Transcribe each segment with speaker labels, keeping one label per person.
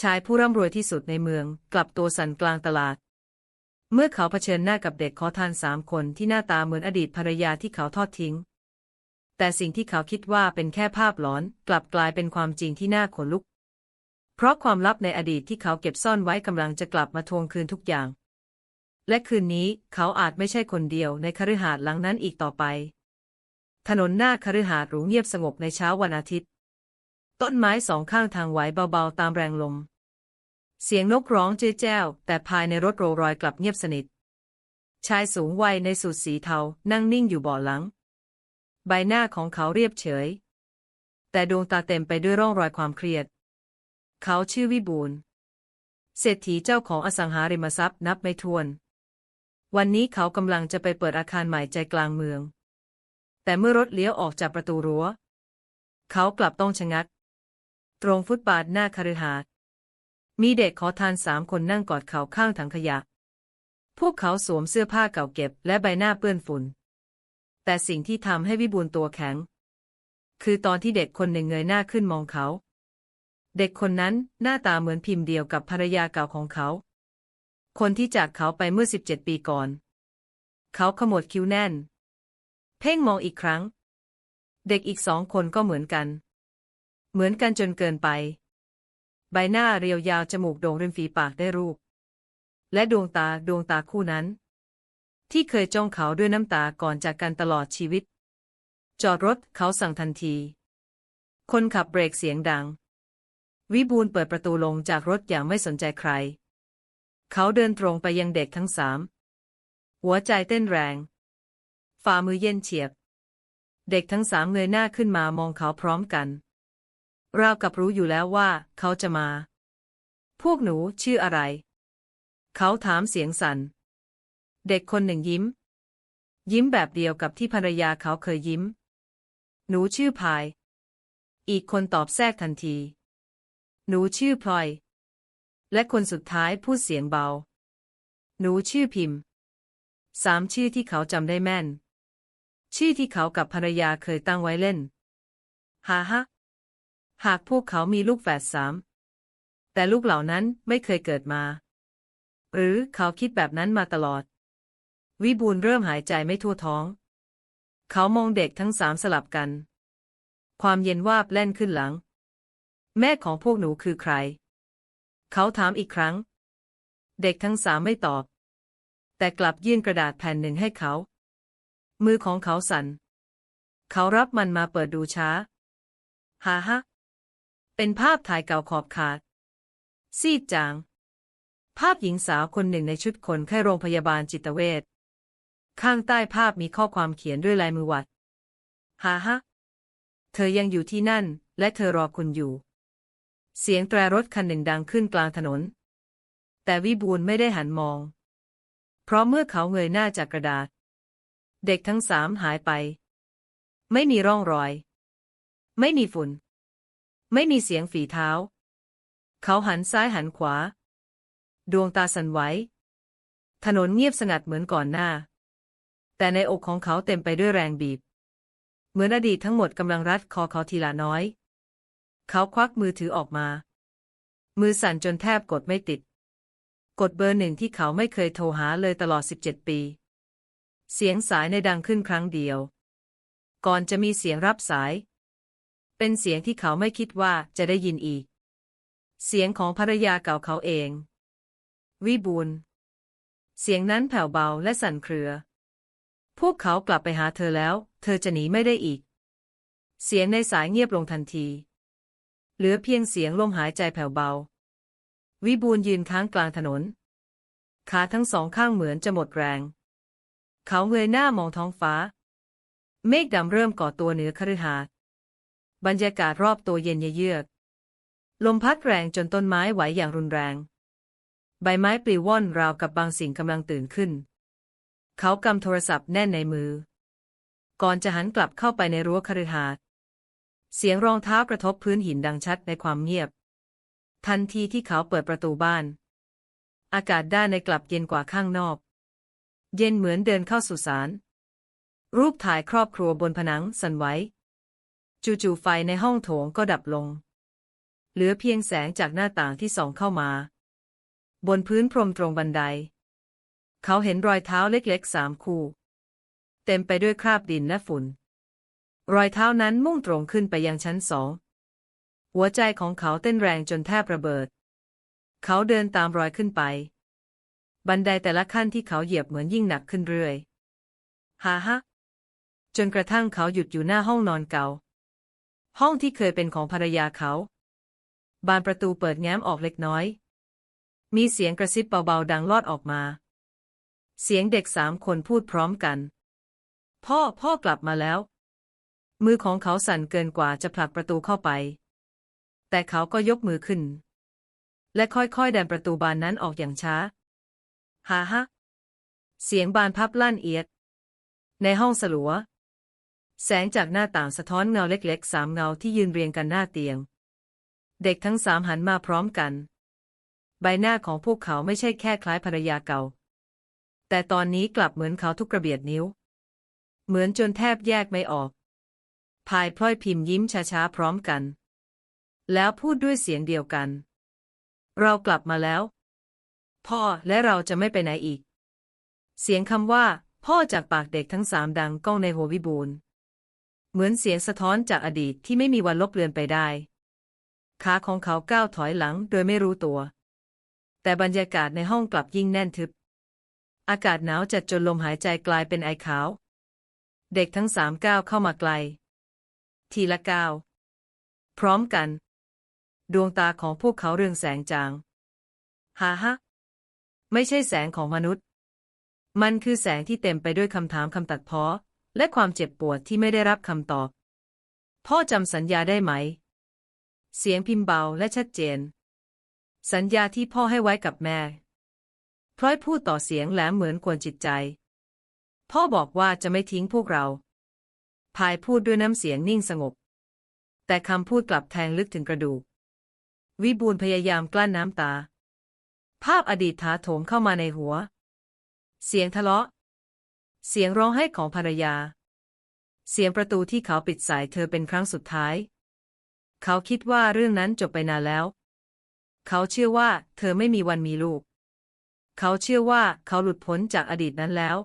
Speaker 1: ชายผู้ร่ำรวยที่สุดในเมือง กลับตัวสั่นกลางตลาด เมื่อเขาเผชิญหน้ากับเด็กขอทานสามคนที่หน้าตาเหมือนอดีตภรรยาที่เขาทอดทิ้ง แต่สิ่งที่เขาคิดว่าเป็นแค่ภาพหลอน กลับกลายเป็นความจริงที่น่าขนลุก เพราะความลับในอดีตที่เขาเก็บซ่อนไว้กำลังจะกลับมาทวงคืนทุกอย่าง และคืนนี้เขาอาจไม่ใช่คนเดียวในคฤหาสน์หลังนั้นอีกต่อไป ถนนหน้าคฤหาสน์หรูเงียบสงบในเช้าวันอาทิตย์ ต้นไม้สองข้างทางไหวเบาๆ ตามแรงลม เสียงนกร้องเจ้ยแจ้ว แต่ภายในรถโรลรอยกลับเงียบสนิท ชายสูงวัยในสูทสีเทา นั่งนิ่งอยู่เบาะหลัง ใบหน้าของเขาเรียบเฉย แต่ดวงตาเต็มไปด้วยร่องรอยความเครียด เขาชื่อวิบูลเศรษฐีเจ้าของอสังหาริมทรัพย์นับไม่ถ้วน วันนี้เขากำลังจะไปเปิดอาคารใหม่ใจกลางเมือง แต่เมื่อรถเลี้ยวออกจากประตูรั้ว เขากลับต้องชะงัก ตรงฟุตบาทหน้าคฤหาสน์มีเด็กขอทานสามคนนั่งกอดเข่าข้างถังขยะ พวกเขาสวมเสื้อผ้าเก่าเก็บและใบหน้าเปื้อนฝุ่น แต่สิ่งที่ทำให้วิบูลย์ตัวแข็ง คือตอนที่เด็กคนหนึ่งเงยหน้าขึ้นมองเขา เด็กคนนั้นหน้าตาเหมือนพิมพ์เดียวกับภรรยาเก่าของเขา คนที่จากเขาไปเมื่อ 17 ปีก่อน เขาขมวดคิ้วแน่น เพ่งมองอีกครั้ง เด็กอีกสองคนก็เหมือนกัน เหมือนกันจนเกินไป ใบหน้าเรียวยาวจมูกโด่งริมฝีปากได้รูป และดวงตาดวงตาคู่นั้น ที่เคยจ้องเขาด้วยน้ำตาก่อนจากกันตลอดชีวิต จอดรถเขาสั่งทันที คนขับเบรกเสียงดัง วิบูลเปิดประตูลงจากรถอย่างไม่สนใจใคร เขาเดินตรงไปยังเด็กทั้งสามหัวใจเต้นแรง ฝ่ามือเย็นเฉียบ เด็กทั้งสามเงยหน้าขึ้นมามองเขาพร้อมกัน ราวกับรู้อยู่แล้วว่าเขาจะมา พวกหนูชื่ออะไร เขาถามเสียงสัน่น เด็กคนหนึ่งยิ้ม ยิ้มแบบเดียวกับที่ภรรยาเขาเคยยิ้ม หนูชื่อพาย อีกคนตอบแทรกทันที หนูชื่อพลอย และคนสุดท้ายพูดเสียงเบา หนูชื่อพิมพ์ สามชื่อที่เขาจำได้แม่น ชื่อที่เขากับภรรยาเคยตั้งไว้เล่น ฮ่าฮะ หากพวกเขามีลูกแฝดสามแต่ลูกเหล่านั้นไม่เคยเกิดมา หรือเขาคิดแบบนั้นมาตลอด วิบูลเริ่มหายใจไม่ทั่วท้อง เขามองเด็กทั้งสามสลับกัน ความเย็นวาบแล่นขึ้นหลัง แม่ของพวกหนูคือใคร เขาถามอีกครั้ง เด็กทั้งสามไม่ตอบ แต่กลับยื่นกระดาษแผ่นหนึ่งให้เขา มือของเขาสั่น เขารับมันมาเปิดดูช้า ฮ่าฮ เป็นภาพถ่ายเก่าขอบขาด ซีดจาง ภาพหญิงสาวคนหนึ่งในชุดคนไข้โรงพยาบาลจิตเวช ข้างใต้ภาพมีข้อความเขียนด้วยลายมือวัดฮ่าฮะ เธอยังอยู่ที่นั่น และเธอรอคุณอยู่ เสียงแตรรถคันหนึ่งดังขึ้นกลางถนน แต่วิบูลไม่ได้หันมอง เพราะเมื่อเขาเงยหน้าจากกระดาษ เด็กทั้งสามหายไป ไม่มีร่องรอย ไม่มีฝุ่น ไม่มีเสียงฝีเท้า เขาหันซ้ายหันขวา ดวงตาสั่นไหว ถนนเงียบสงัดเหมือนก่อนหน้า แต่ในอกของเขาเต็มไปด้วยแรงบีบ เหมือนอดีตทั้งหมดกำลังรัดคอเขาทีละน้อย เขาควักมือถือออกมา มือสั่นจนแทบกดไม่ติด กดเบอร์หนึ่งที่เขาไม่เคยโทรหาเลยตลอด 17 ปี เสียงสายในดังขึ้นครั้งเดียว ก่อนจะมีเสียงรับสาย เป็นเสียงที่เขาไม่คิดว่าจะได้ยินอีก เสียงของภรรยาเก่าเขาเอง วิบูลเสียงนั้นแผ่วเบาและสั่นเครือ พวกเขากลับไปหาเธอแล้ว เธอจะหนีไม่ได้อีก เสียงในสายเงียบลงทันที เหลือเพียงเสียงลมหายใจแผ่วเบา วิบูลย์ยืนค้างกลางถนน ขาทั้งสองข้างเหมือนจะหมดแรง เขาเงยหน้ามองท้องฟ้า เมฆดำเริ่มก่อตัวเหนือคฤหาสน์ บรรยากาศรอบตัวเย็นเยือก ลมพัดแรงจนต้นไม้ไหวอย่างรุนแรง ใบไม้ปลิวว่อนราวกับบางสิ่งกำลังตื่นขึ้น เขากำโทรศัพท์แน่นในมือ ก่อนจะหันกลับเข้าไปในรั้วคฤหาสน์เสียงรองเท้ากระทบพื้นหินดังชัดในความเงียบ ทันทีที่เขาเปิดประตูบ้าน อากาศด้านในกลับเย็นกว่าข้างนอก เย็นเหมือนเดินเข้าสุสานรูปถ่ายครอบครัวบนผนังสั่นไหว จู่ๆไฟในห้องโถงก็ดับลง เหลือเพียงแสงจากหน้าต่างที่ส่องเข้ามา บนพื้นพรมตรงบันได เขาเห็นรอยเท้าเล็กๆสามคู่ เต็มไปด้วยคราบดินและฝุ่น รอยเท้านั้นมุ่งตรงขึ้นไปยังชั้นสอง หัวใจของเขาเต้นแรงจนแทบระเบิด เขาเดินตามรอยขึ้นไป บันไดแต่ละขั้นที่เขาเหยียบเหมือนยิ่งหนักขึ้นเรื่อย ฮ่าฮะจนกระทั่งเขาหยุดอยู่หน้าห้องนอนเก่า ห้องที่เคยเป็นของภรรยาเขา บานประตูเปิดแง้มออกเล็กน้อย มีเสียงกระซิบเบาๆดังลอดออกมา เสียงเด็กสามคนพูดพร้อมกัน พ่อพ่อกลับมาแล้ว มือของเขาสั่นเกินกว่าจะผลักประตูเข้าไป แต่เขาก็ยกมือขึ้น และค่อยๆดันประตูบานนั้นออกอย่างช้าฮ่าฮะเสียงบานพับลั่นเอียด ในห้องสลัว แสงจากหน้าต่างสะท้อนเงาเล็กๆสามเงาที่ยืนเรียงกันหน้าเตียง เด็กทั้งสามหันมาพร้อมกัน ใบหน้าของพวกเขาไม่ใช่แค่คล้ายภรรยาเก่า แต่ตอนนี้กลับเหมือนเขาทุกกระเบียดนิ้ว เหมือนจนแทบแยกไม่ออก พายพลอยพิมพ์ยิ้มช้าๆพร้อมกัน แล้วพูดด้วยเสียงเดียวกัน เรากลับมาแล้ว พ่อและเราจะไม่ไปไหนอีก เสียงคำว่า พ่อจากปากเด็กทั้งสามดังก้องในหัววิบูล เหมือนเสียงสะท้อนจากอดีตที่ไม่มีวันลบเลือนไปได้ ขาของเขาก้าวถอยหลังโดยไม่รู้ตัว แต่บรรยากาศในห้องกลับยิ่งแน่นทึบ อากาศหนาวจัดจนลมหายใจกลายเป็นไอขาว เด็กทั้งสามก้าวเข้ามาไกล ทีละก้าว พร้อมกัน ดวงตาของพวกเขาเรืองแสงจางฮ่าฮะ ไม่ใช่แสงของมนุษย์ มันคือแสงที่เต็มไปด้วยคำถามคำตัดเพ้อ และความเจ็บปวดที่ไม่ได้รับคำตอบ พ่อจำสัญญาได้ไหม เสียงพิมพ์เบาและชัดเจน สัญญาที่พ่อให้ไว้กับแม่ พร้อยพูดต่อเสียงแหลมเหมือนกวนจิตใจ พ่อบอกว่าจะไม่ทิ้งพวกเรา พายพูดด้วยน้ำเสียงนิ่งสงบ แต่คำพูดกลับแทงลึกถึงกระดูก วิบูลพยายามกลั้นน้ำตา ภาพอดีตถาโถมเข้ามาในหัว เสียงทะเลาะ เสียงร้องไห้ของภรรยา เสียงประตูที่เขาปิดสายเธอเป็นครั้งสุดท้าย เขาคิดว่าเรื่องนั้นจบไปนานแล้ว เขาเชื่อว่าเธอไม่มีวันมีลูก เขาเชื่อว่าเขาหลุดพ้นจากอดีตนั้นแล้ว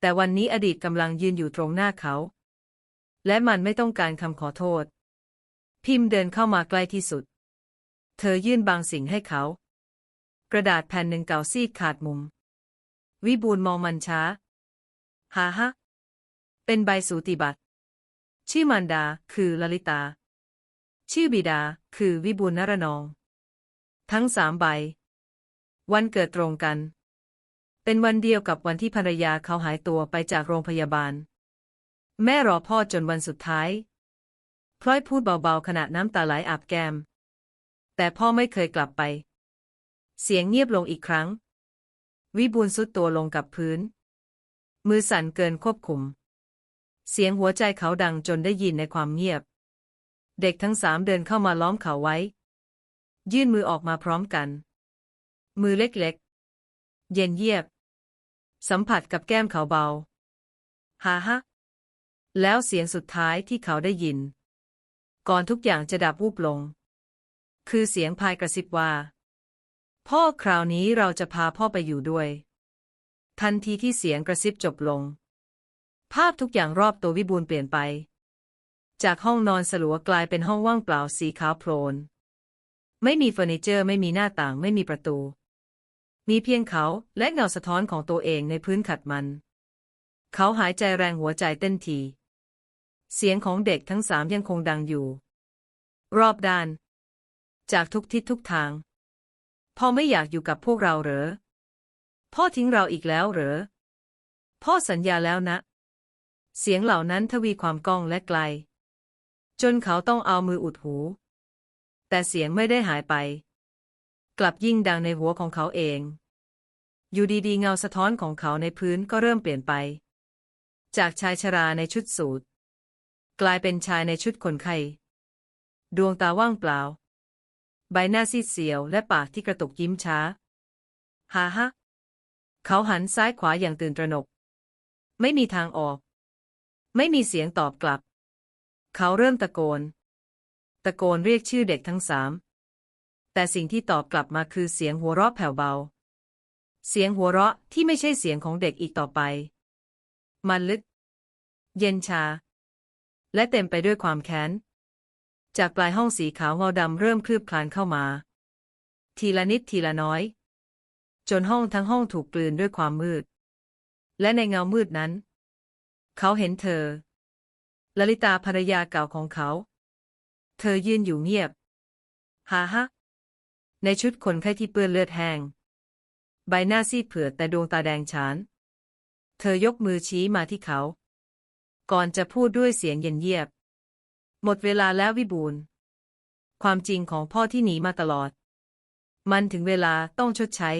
Speaker 1: แต่วันนี้อดีตกำลังยืนอยู่ตรงหน้าเขา และมันไม่ต้องการคำขอโทษ พิมพ์เดินเข้ามาใกล้ที่สุด เธอยื่นบางสิ่งให้เขา กระดาษแผ่นหนึ่งเก่าซีดขาดมุม วิบูลย์มองมันช้า ฮาฮะ เป็นใบสูติบัตร ชื่อมารดาคือลลิตา ชื่อบิดาคือวิบูลนรนอง ทั้งสามใบ วันเกิดตรงกัน เป็นวันเดียวกับวันที่ภรรยาเขาหายตัวไปจากโรงพยาบาล แม่รอพ่อจนวันสุดท้าย พลอยพูดเบาๆขณะน้ำตาไหลอาบแก้ม แต่พ่อไม่เคยกลับไป เสียงเงียบลงอีกครั้ง วิบูลสุดตัวลงกับพื้น มือสั่นเกินควบคุม เสียงหัวใจเขาดังจนได้ยินในความเงียบ เด็กทั้งสามเดินเข้ามาล้อมเขาไว้ ยื่นมือออกมาพร้อมกัน มือเล็กๆ เย็นเยียบ สัมผัสกับแก้มเขาเบาฮ่าฮะแล้วเสียงสุดท้ายที่เขาได้ยิน ก่อนทุกอย่างจะดับวูบลง คือเสียงพายกระซิบว่า พ่อคราวนี้เราจะพาพ่อไปอยู่ด้วย ทันทีที่เสียงกระซิบจบลง ภาพทุกอย่างรอบตัววิบูลเปลี่ยนไป จากห้องนอนสลัวกลายเป็นห้องว่างเปล่าสีขาวโพลน ไม่มีเฟอร์นิเจอร์ไม่มีหน้าต่างไม่มีประตู มีเพียงเขาและเงาสะท้อนของตัวเองในพื้นขัดมัน เขาหายใจแรงหัวใจเต้นทีเสียงของเด็กทั้งสามยังคงดังอยู่ รอบด้าน จากทุกทิศทุกทางพ่อไม่อยากอยู่กับพวกเราเหรอ พ่อทิ้งเราอีกแล้วเหรอ พ่อสัญญาแล้วนะ เสียงเหล่านั้นทวีความก้องและไกล จนเขาต้องเอามืออุดหู แต่เสียงไม่ได้หายไป กลับยิ่งดังในหัวของเขาเอง อยู่ดีๆ เงาสะท้อนของเขาในพื้นก็เริ่มเปลี่ยนไป จากชายชราในชุดสูทกลายเป็นชายในชุดคนไข้ดวงตาว่างเปล่า ใบหน้าซีดเสียวและปากที่กระตุกยิ้มช้า ฮ่าฮะ เขาหันซ้ายขวาอย่างตื่นตระหนก ไม่มีทางออก ไม่มีเสียงตอบกลับ เขาเริ่มตะโกน ตะโกนเรียกชื่อเด็กทั้งสาม แต่สิ่งที่ตอบกลับมาคือเสียงหัวเราะแผ่วเบา เสียงหัวเราะที่ไม่ใช่เสียงของเด็กอีกต่อไป มันลึก เย็นชา และเต็มไปด้วยความแค้น จากปลายห้องสีขาวเงาดำเริ่มคลืบคลานเข้ามา ทีละนิดทีละน้อย จนห้องทั้งห้องถูกกลืนด้วยความมืด และในเงามืดนั้น เขาเห็นเธอลลิตาภรรยาเก่าของเขา เธอยืนอยู่เงียบฮ่าฮะในชุดคนไข้ที่เปื้อนเลือดแห้ง ใบหน้าซีดเผือดแต่ดวงตาแดงฉาน เธอยกมือชี้มาที่เขา ก่อนจะพูดด้วยเสียงเย็นเยียบ หมดเวลาแล้ววิบูลย์ความจริงของพ่อที่หนีมาตลอด มันถึงเวลาต้องชดใช้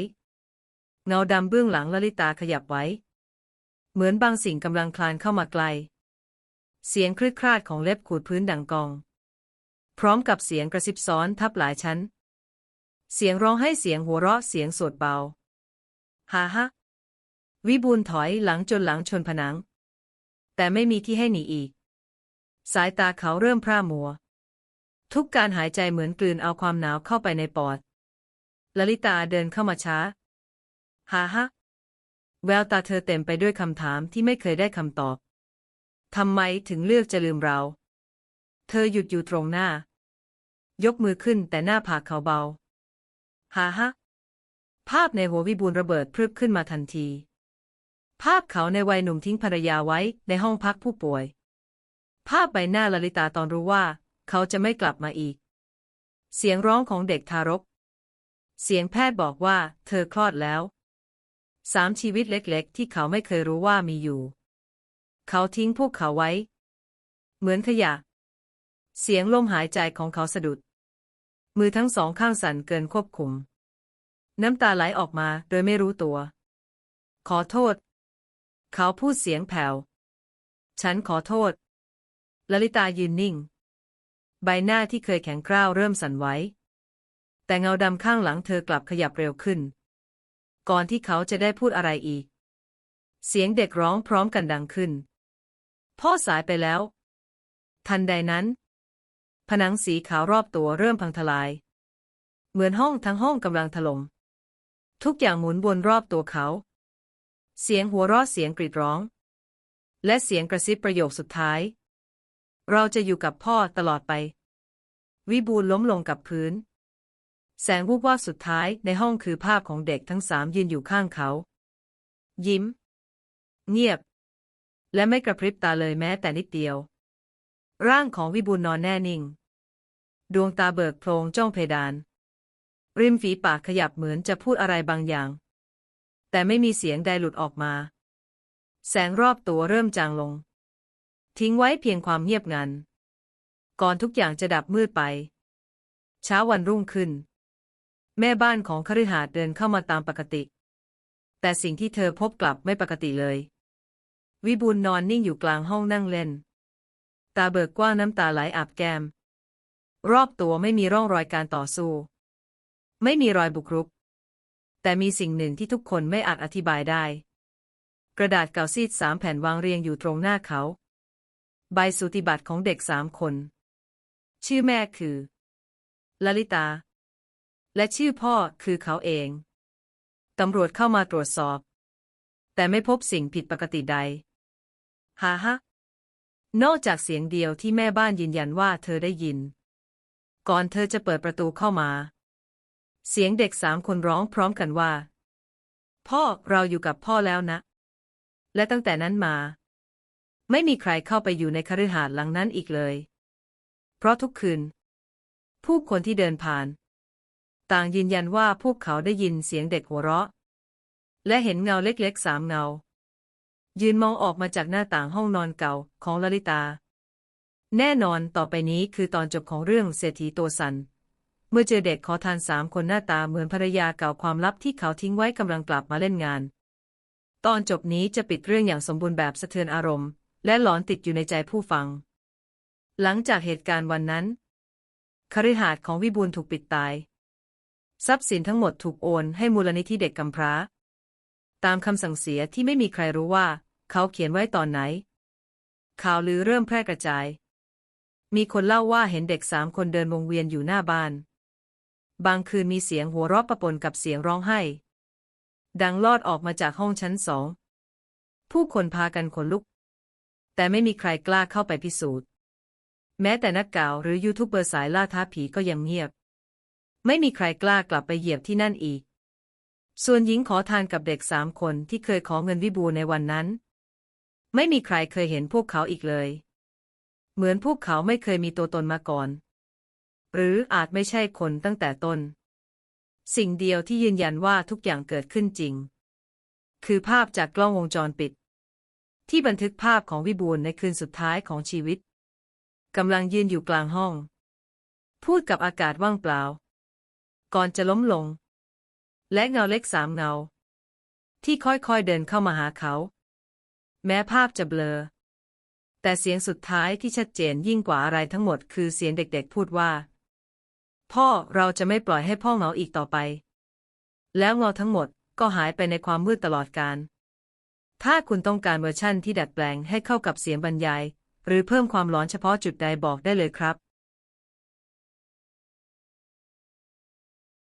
Speaker 1: เงาดำเบื้องหลังลลิตาขยับไว้ เหมือนบางสิ่งกำลังคลานเข้ามาไกล เสียงคลืดคลาดของเล็บขูดพื้นดังกอง พร้อมกับเสียงกระซิบซ้อนทับหลายชั้น เสียงร้องให้เสียงหัวเราะเสียงสวดเบาฮ่าฮะวิบูลถอยหลังจนหลังชนผนัง แต่ไม่มีที่ให้หนีอีก สายตาเขาเริ่มพร่ามัว ทุกการหายใจเหมือนกลืนเอาความหนาวเข้าไปในปอดลลิตาเดินเข้ามาช้า ฮ่าฮะแววตาเธอเต็มไปด้วยคำถามที่ไม่เคยได้คำตอบ ทำไมถึงเลือกจะลืมเรา เธอหยุดอยู่ตรงหน้า ยกมือขึ้นแต่หน้าผากเขาเบา ฮ่าฮะ ภาพในหัววิบูลระเบิดพรึบขึ้นมาทันที ภาพเขาในวัยหนุ่มทิ้งภรรยาไว้ในห้องพักผู้ป่วย ภาพใบหน้าลลิตาตอนรู้ว่า เขาจะไม่กลับมาอีก เสียงร้องของเด็กทารก เสียงแพทย์บอกว่า เธอคลอดแล้ว สามชีวิตเล็กๆ ที่เขาไม่เคยรู้ว่ามีอยู่ เขาทิ้งพวกเขาไว้ เหมือนขยะ เสียงลมหายใจของเขาสะดุด มือทั้งสองข้างสั่นเกินควบคุม น้ำตาไหลออกมาโดยไม่รู้ตัว ขอโทษ เขาพูดเสียงแผ่ว ฉันขอโทษ ลลิตายืนนิ่ง ใบหน้าที่เคยแข็งกร้าวเริ่มสั่นไหวแต่เงาดำข้างหลังเธอกลับขยับเร็วขึ้น ก่อนที่เขาจะได้พูดอะไรอีก เสียงเด็กร้องพร้อมกันดังขึ้น พ่อสายไปแล้ว ทันใดนั้น ผนังสีขาวรอบตัวเริ่มพังทลาย เหมือนห้องทั้งห้องกำลังถล่มทุกอย่างหมุนวนรอบตัวเขา เสียงหัวเราะเสียงกรีดร้อง และเสียงกระซิบประโยคสุดท้าย เราจะอยู่กับพ่อตลอดไป วิบูลล้มลงกับพื้น แสงวูบวาบสุดท้ายในห้องคือภาพของเด็กทั้งสามยืนอยู่ข้างเขา ยิ้ม เงียบ และไม่กระพริบตาเลยแม้แต่นิดเดียว ร่างของวิบูลนอนแน่นิ่ง ดวงตาเบิกโพลงจ้องเพดาน ริมฝีปากขยับเหมือนจะพูดอะไรบางอย่าง แต่ไม่มีเสียงใดหลุดออกมา แสงรอบตัวเริ่มจางลง ทิ้งไว้เพียงความเงียบงัน ก่อนทุกอย่างจะดับมืดไป เช้าวันรุ่งขึ้น แม่บ้านของคฤหาสน์เดินเข้ามาตามปกติ แต่สิ่งที่เธอพบกลับไม่ปกติเลย วิบูลนอนนิ่งอยู่กลางห้องนั่งเล่น ตาเบิกกว้างน้ำตาไหลอาบแก้ม รอบตัวไม่มีร่องรอยการต่อสู้ ไม่มีรอยบุกรุก แต่มีสิ่งหนึ่งที่ทุกคนไม่อาจอธิบายได้ กระดาษเก่าซีดสามแผ่นวางเรียงอยู่ตรงหน้าเขา ใบสุติบัตรของเด็กสามคน ชื่อแม่คือลลิตา และชื่อพ่อคือเขาเอง ตำรวจเข้ามาตรวจสอบ แต่ไม่พบสิ่งผิดปกติใดฮ่าฮะ นอกจากเสียงเดียวที่แม่บ้านยืนยันว่าเธอได้ยิน ก่อนเธอจะเปิดประตูเข้ามา เสียงเด็กสามคนร้องพร้อมกันว่า พ่อเราอยู่กับพ่อแล้วนะ และตั้งแต่นั้นมา ไม่มีใครเข้าไปอยู่ในคฤหาสน์หลังนั้นอีกเลย เพราะทุกคืน ผู้คนที่เดินผ่าน ต่างยืนยันว่าพวกเขาได้ยินเสียงเด็กหัวเราะ และเห็นเงาเล็กๆสามเงา ยืนมองออกมาจากหน้าต่างห้องนอนเก่าของลลิตา แน่นอนต่อไปนี้คือตอนจบของเรื่องเศรษฐีตัวสัน เมื่อเจอเด็กขอทานสามคนหน้าตาเหมือนภรรยาเก่าความลับที่เขาทิ้งไว้กำลังกลับมาเล่นงาน ตอนจบนี้จะปิดเรื่องอย่างสมบูรณ์แบบสะเทือนอารมณ์ และหลอนติดอยู่ในใจผู้ฟัง หลังจากเหตุการณ์วันนั้นคฤหาสน์ของวิบูลถูกปิดตาย ทรัพย์สินทั้งหมดถูกโอนให้มูลนิธิเด็กกำพร้า ตามคำสั่งเสียที่ไม่มีใครรู้ว่า เขาเขียนไว้ตอนไหน ข่าวลือเริ่มแพร่กระจาย มีคนเล่าว่าเห็นเด็กสามคนเดินวงเวียนอยู่หน้าบ้าน บางคืนมีเสียงหัวเราะประปนกับเสียงร้องไห้ ดังลอดออกมาจากห้องชั้นสอง ผู้คนพากันขนลุก แต่ไม่มีใครกล้าเข้าไปพิสูจน์ แม้แต่นักข่าวหรือยูทูบเบอร์สายล่าท้าผีก็ยังเงียบ ไม่มีใครกล้ากลับไปเหยียบที่นั่นอีก ส่วนหญิงขอทานกับเด็กสามคนที่เคยขอเงินวิบูลในวันนั้น ไม่มีใครเคยเห็นพวกเขาอีกเลย เหมือนพวกเขาไม่เคยมีตัวตนมาก่อน หรืออาจไม่ใช่คนตั้งแต่ต้น สิ่งเดียวที่ยืนยันว่าทุกอย่างเกิดขึ้นจริง คือภาพจากกล้องวงจรปิด ที่บันทึกภาพของวิบูลในคืนสุดท้ายของชีวิตกำลังยืนอยู่กลางห้อง พูดกับอากาศว่างเปล่า ก่อนจะล้มลง และเงาเล็กสามเงา ที่ค่อยๆเดินเข้ามาหาเขา แม้ภาพจะเบลอ แต่เสียงสุดท้ายที่ชัดเจนยิ่งกว่าอะไรทั้งหมดคือเสียงเด็กๆพูดว่า พ่อเราจะไม่ปล่อยให้พ่อเหงาอีกต่อไป แล้วเงาทั้งหมดก็หายไปในความมืดตลอดกาลถ้าคุณต้องการเวอร์ชั่นที่ดัดแปลงให้เข้ากับเสียงบรรยาย หรือเพิ่มความร้อนเฉพาะจุดใดบอกได้เลยครับ